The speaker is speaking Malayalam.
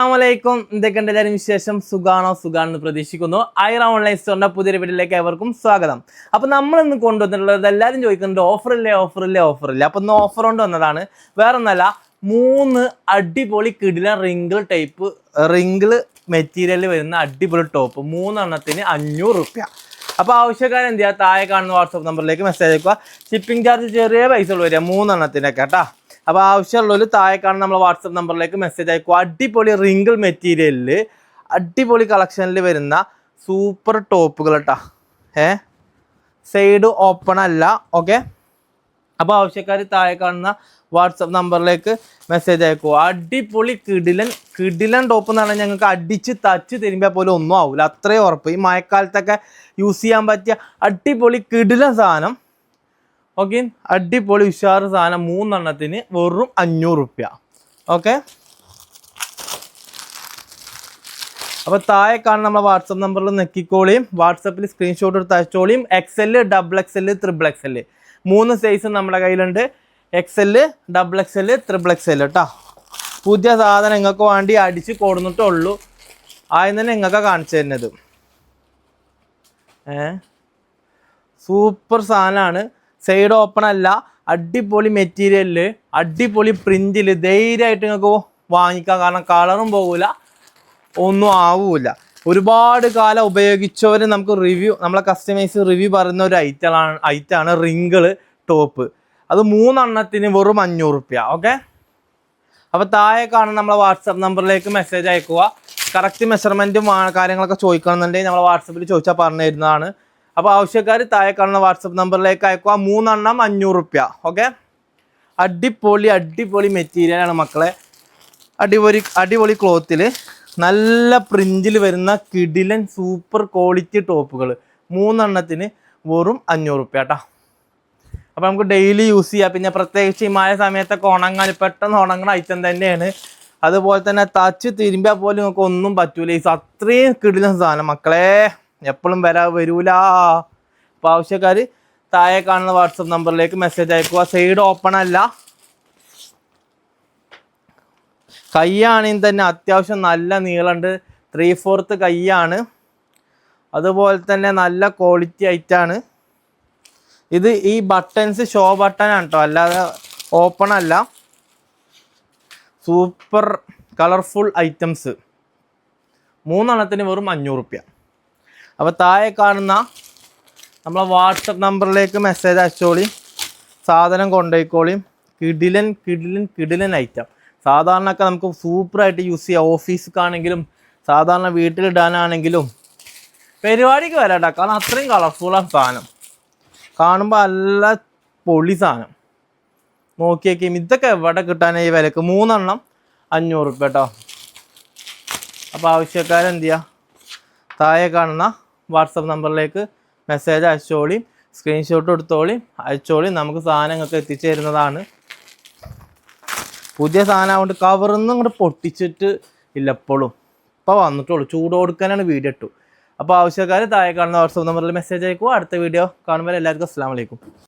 അസ്സാമലൈക്കും എന്തൊക്കെയുണ്ട് എല്ലാവരും വിശേഷം? സുഖാണോ? സുഖാണെന്ന് പ്രതീക്ഷിക്കുന്നു. ഐറ ഓൺലൈൻ സ്റ്റോറിന്റെ പുതിയൊരു വീട്ടിലേക്ക് എവർക്കും സ്വാഗതം. അപ്പോൾ നമ്മൾ ഇന്ന് കൊണ്ടുവന്നിട്ടുള്ളത് എല്ലാവരും ചോദിക്കുന്നുണ്ട് ഓഫറില്ലേ ഓഫറില്ലേ ഓഫർ ഇല്ലേ ഓഫർ ഇല്ലേ അപ്പൊ ഇന്ന് ഓഫർ കൊണ്ട് വന്നതാണ്. വേറെ ഒന്നല്ല മൂന്ന് അടിപൊളി കിടില റിങ്കിൾ ടൈപ്പ് റിങ്കിൾ മെറ്റീരിയൽ വരുന്ന അടിപൊളി ടോപ്പ് മൂന്നെണ്ണത്തിന് അഞ്ഞൂറ് റുപ്യ. അപ്പോൾ ആവശ്യക്കാരൻ എന്ത് ചെയ്യുക? താഴെ കാണുന്ന വാട്സപ്പ് നമ്പറിലേക്ക് മെസ്സേജ് അയക്കുക. ഷിപ്പിംഗ് ചാർജ് ചെറിയ പൈസ ഉള്ളൂ വരിക മൂന്നെണ്ണത്തിനൊക്കെ കേട്ടോ. അപ്പോൾ ആവശ്യമുള്ളവർ താഴെ കാണുന്ന നമ്മളെ വാട്സപ്പ് നമ്പറിലേക്ക് മെസ്സേജ് അയക്കുക അടിപൊളി റിങ്കിൾ മെറ്റീരിയലിൽ അടിപൊളി കളക്ഷനിൽ വരുന്ന സൂപ്പർ ടോപ്പുകൾ കേട്ടോ ഏ? സൈഡ് ഓപ്പൺ അല്ല ഓക്കെ അപ്പോൾ ആവശ്യക്കാർ താഴെ കാണുന്ന വാട്സപ്പ് നമ്പറിലേക്ക് മെസ്സേജ് അയക്കുക അടിപൊളി കിടിലൻ കിടിലൻ ടോപ്പ് എന്ന് പറഞ്ഞാൽ ഞങ്ങൾക്ക് അടിച്ച് തച്ച് തിരുമ്പിയാൽ പോലും ഒന്നും ആവില്ല അത്രയും ഉറപ്പ്. ഈ മഴക്കാലത്തൊക്കെ യൂസ് ചെയ്യാൻ പറ്റിയ അടിപൊളി കിടിലൻ സാധനം. ഓക്കെ അടിപൊളി ഉഷാറ് സാധനം. മൂന്നെണ്ണത്തിന് വെറും അഞ്ഞൂറ് റുപ്യ ഓക്കെ അപ്പോൾ താഴെ കാണുന്ന നമ്മളെ വാട്സപ്പ് നമ്പറിൽ നെക്കിക്കോളിയും വാട്സപ്പിൽ സ്ക്രീൻഷോട്ട് എടുത്ത് അയച്ചോളിയും X L double X L triple X L മൂന്ന് സൈസ് നമ്മുടെ കയ്യിലുണ്ട്. X L double X L triple X L കേട്ടോ പുതിയ സാധനം നിങ്ങൾക്ക് വേണ്ടി അടിച്ച് കൊടുന്നിട്ടേ ഉള്ളൂ ആദ്യം തന്നെ നിങ്ങൾക്ക് കാണിച്ചു തരുന്നത്. സൂപ്പർ സാധനമാണ്. സൈഡ് ഓപ്പൺ അല്ല അടിപൊളി മെറ്റീരിയലിൽ അടിപൊളി പ്രിന്റിൽ ധൈര്യമായിട്ട് നിങ്ങൾക്ക് വാങ്ങിക്കാം. കാരണം കളറും പോകില്ല ഒന്നും ആവൂല. ഒരുപാട് കാലം ഉപയോഗിച്ചവർ നമുക്ക് റിവ്യൂ നമ്മളെ കസ്റ്റമൈസ് റിവ്യൂ പറയുന്ന ഒരു ഐറ്റമാണ് ഐറ്റാണ് റിങ്കിൾ ടോപ്പ് അത് മൂന്നെണ്ണത്തിന് വെറും അഞ്ഞൂറ് റുപ്യ ഓക്കെ അപ്പോൾ താഴെ കാണുന്ന നമ്മളെ വാട്സപ്പ് നമ്പറിലേക്ക് മെസ്സേജ് അയക്കുക. കറക്റ്റ് മെഷർമെന്റും കാര്യങ്ങളൊക്കെ ചോദിക്കണമെന്നുണ്ടെങ്കിൽ നമ്മളെ വാട്സപ്പിൽ ചോദിച്ചാൽ പറഞ്ഞു തരുന്നതാണ് അപ്പോൾ ആവശ്യക്കാർ താഴെ കാണുന്ന വാട്സപ്പ് നമ്പറിലേക്ക് അയക്കുക മൂന്നെണ്ണം അഞ്ഞൂറ് റുപ്യ ഓക്കെ? അടിപൊളി അടിപൊളി മെറ്റീരിയലാണ് മക്കളെ. അടിപൊളി അടിപൊളി ക്ലോത്തിൽ നല്ല പ്രിന്റിൽ വരുന്ന കിടിലൻ സൂപ്പർ ക്വാളിറ്റി ടോപ്പുകൾ മൂന്നെണ്ണത്തിന് വെറും അഞ്ഞൂറ് റുപ്യ കേട്ടോ അപ്പോൾ നമുക്ക് ഡെയിലി യൂസ് ചെയ്യാം. പിന്നെ പ്രത്യേകിച്ച് ഈ മഴ സമയത്തൊക്കെ ഉണങ്ങാൻ പെട്ടെന്ന് ഉണങ്ങുന്ന ഐറ്റം തന്നെയാണ്. അതുപോലെ തന്നെ തച്ച് തിരുമ്പിയാൽ പോലും നിങ്ങൾക്ക് ഒന്നും പറ്റൂല. ഈ അത്രയും കിടിലൻ സാധനം മക്കളെ. എപ്പോഴും വരാ വരൂല. അപ്പോൾ ആവശ്യക്കാർ താഴെ കാണുന്ന വാട്സപ്പ് നമ്പറിലേക്ക് മെസ്സേജ് അയക്കുക. സൈഡ് ഓപ്പൺ അല്ല. കൈയാണെങ്കിൽ തന്നെ അത്യാവശ്യം നല്ല നീളമുണ്ട്. ത്രീ ഫോർത്ത് കൈയാണ്. അതുപോലെ തന്നെ നല്ല ക്വാളിറ്റി ആയിട്ടാണ് ഇത് ഈ ബട്ടൺസ് ഷോ ബട്ടൺ ആണ് കേട്ടോ അല്ലാതെ ഓപ്പൺ അല്ല. സൂപ്പർ കളർഫുൾ ഐറ്റംസ് മൂന്നെണ്ണത്തിന് വെറും അഞ്ഞൂറ് റുപ്യ. അപ്പോൾ താഴെ കാണുന്ന നമ്മളെ വാട്സപ്പ് നമ്പറിലേക്ക് മെസ്സേജ് അയച്ചോളി. സാധനം കൊണ്ടുപോയിക്കോളിയും കിടിലൻ കിടിലൻ കിടിലൻ ഐറ്റം സാധാരണയൊക്കെ നമുക്ക് സൂപ്പറായിട്ട് യൂസ് ചെയ്യാം. ഓഫീസിക്കാണെങ്കിലും സാധാരണ വീട്ടിലിടാനാണെങ്കിലും. പരിപാടിക്ക് വരാട്ടോ. കാരണം അത്രയും കളർഫുള്ളാണ് സാധനം. കാണുമ്പോൾ നല്ല പൊളി സാധനം. നോക്കിയേക്കും. ഇതൊക്കെ എവിടെ കിട്ടാനാണ് ഈ വിലക്ക്? മൂന്നെണ്ണം അഞ്ഞൂറ് റുപ്യ കേട്ടോ അപ്പോൾ ആവശ്യക്കാരെന്ത് ചെയ്യുക താഴെ കാണുന്ന വാട്സപ്പ് നമ്പറിലേക്ക് മെസ്സേജ് അയച്ചോളി സ്ക്രീൻഷോട്ട് എടുത്തോളി അയച്ചോളി. നമുക്ക് സാധനങ്ങൾക്ക് എത്തിച്ചു തരുന്നതാണ്. പുതിയ സാധനം കൊണ്ട് കവറിന്ന് ഇങ്ങോട്ട് പൊട്ടിച്ചിട്ട് ഇല്ല എപ്പോഴും ഇപ്പോൾ വന്നിട്ടുള്ളൂ. ചൂട് കൊടുക്കാനാണ് വീഡിയോ ഇട്ടു. അപ്പോൾ ആവശ്യക്കാർ താഴെ കാണുന്ന വാട്സപ്പ് നമ്പറിൽ മെസ്സേജ് അയക്കുക. അടുത്ത വീഡിയോ കാണുമ്പോൾ എല്ലാവർക്കും അസ്സാം വലൈക്കും